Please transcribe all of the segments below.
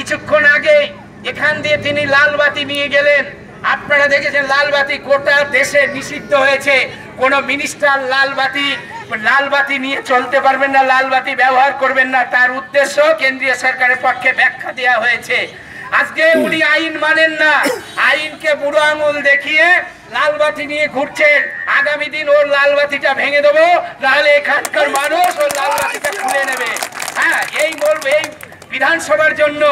আগে এখান দিয়ে তিনি লাল বাতি নিয়ে গেলেন। আপনারা দেখেছেন লাল বাতি গোটা দেশে নিষিদ্ধ হয়েছে। কোন মিনিস্টার লাল বাতি লাল বাতি নিয়ে চলতে পারবেন না লাল বাতি ব্যবহার করবেন না। তার উদ্দেশ্য কেন্দ্রীয় সরকারের পক্ষে ব্যাখ্যা দেওয়া হয়েছে। আজকে উনি আইন মানেন না। আইনকে বুড়ো আঙুল দেখিয়ে লাল বাতি নিয়ে ঘুরছেন। আগামী দিন ওর লাল বাতিটা ভেঙে দেবো, নাহলে এখানকার মানুষ ওর লাল বাতিটা খুলে নেবে। হ্যাঁ এই বলব, এই বিধানসভার জন্য,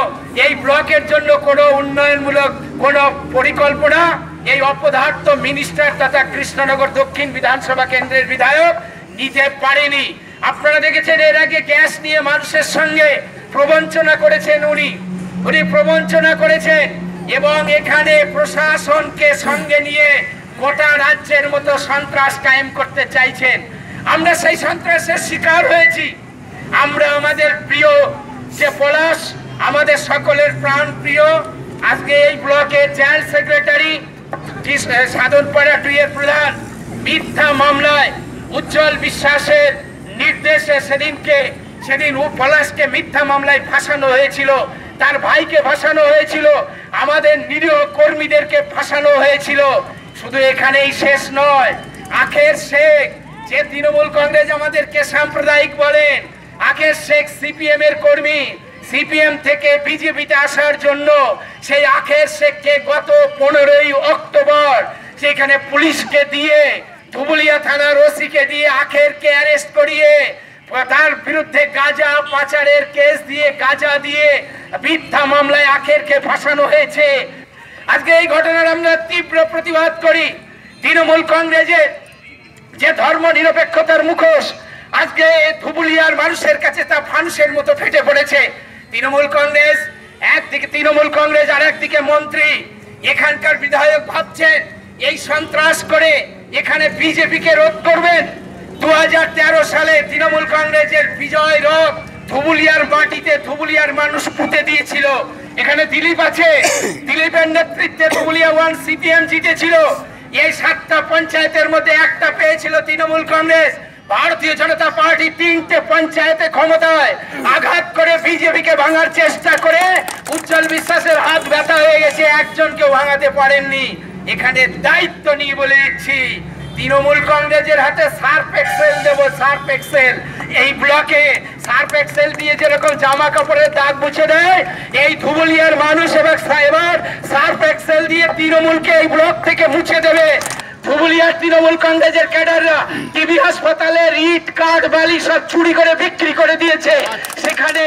এই ব্লকের জন্য কোনো উন্নয়নমূলক কোনো পরিকল্পনা, এই অপদার্থ মিনিস্টার তথা কৃষ্ণনগর দক্ষিণ বিধানসভা কেন্দ্রের বিধায়ক নিতে পারেনি। আপনারা দেখেছেন এর আগে গ্যাস নিয়ে মানুষের সঙ্গে প্রবঞ্চনা করেছেন উনি। উনি প্রবঞ্চনা করেছেন এবং এখানে প্রশাসনকে সঙ্গে নিয়ে গোটা রাজ্যের মতো সন্ত্রাস কায়েম করতে চাইছেন। আমরা সেই সন্ত্রাসের শিকার হয়েছি। আমরা আমাদের প্রিয় যে পলাশ আমাদের সকলের প্রাণ প্রিয়, আজকে এই ব্লকের জয়েন্ট সেক্রেটারি সাধনপাড়া টুয়ের প্রধান মিথ্যা মামলায় উজ্জ্বল বিশ্বাসের নির্দেশে সেদিনকে, সেদিন ও পলাশকে মিথ্যা মামলায় ফাঁসানো হয়েছিল, তার ভাইকে ফাঁসানো হয়েছিল, আমাদের নিরীহ কর্মীদেরকে ফাঁসানো হয়েছিল। শুধু এখানেই শেষ নয়, আখের শেখ, যে তৃণমূল কংগ্রেস আমাদেরকে সাম্প্রদায়িক বলেন আখের শেখ সিপিএম এর কর্মী। সিপিএম থেকে বিজেপিতে আসার জন্য সেই আখের শেখকে গত পনেরোই অক্টোবর সেখানে পুলিশকে দিয়ে, ধুবুলিয়া থানার ওসিকে দিয়ে আখেরকে অ্যারেস্ট করিয়ে, তার বিরুদ্ধে গাজা পাচারের কেস দিয়ে গাজা দিয়ে মিথ্যা মামলায় আখেরকে ফাঁসানো হয়েছে। আজকে এই ঘটনার আমরা তীব্র প্রতিবাদ করি। তৃণমূল কংগ্রেসের যে ধর্ম নিরপেক্ষতার মুখোশ আজকে ধুবুলিয়ার মানুষের কাছে তা ফানুসের মতো ফেটে পড়েছে। তৃণমূল কংগ্রেস একদিকে তৃণমূল কংগ্রেস আর একদিকে মন্ত্রী। এখানকার বিধায়ক ভাবছেন এই সন্ত্রাস করে এখানে বিজেপিকে রোধ করবেন। দু হাজার তেরো সালে তৃণমূল কংগ্রেসের বিজয় রথ ধুবুলিয়ার মাটিতে ধুবুলিয়ার মানুষ পুঁতে দিয়েছিল। এখানে দিলীপ আছে। দিলীপের নেতৃত্বে ধুবুলিয়া ওয়ান সিপিএম জিতেছিল। এই সাতটা পঞ্চায়েতের মধ্যে একটা পেয়েছিল তৃণমূল কংগ্রেস। ভারতীয় জনতা পার্টি তিনটে পঞ্চায়েতে ক্ষমতায় আঘাত করে বিজেপিকে ভাঙার চেষ্টা করে উজ্জ্বল বিশ্বাসের হাত ব্যথা হয়ে গেছে, একজনকেও ভাঙাতে পারেননি। এখানে দায়িত্ব নিয়ে বলে দিচ্ছি, তৃণমূল কংগ্রেসের হাতে সার্ফ এক্সেল দেব, সার্ফ এক্সেল। এই ব্লকে সার্ফ এক্সেল দিয়ে যেরকম জামা কাপড়ের দাগ মুছে দেয়, এই ধুবুলিয়ার মানুষ এবার সার্ফ এক্সেল দিয়ে তৃণমূলকে এই ব্লক থেকে মুছে দেবে। ধুবুলিয়ার তৃণমূল কংগ্রেসের ক্যাডাররা টিবি হাসপাতালে ইট কাঠ বালি সব চুরি করে, বিক্রি করে দিয়েছে। সেখানে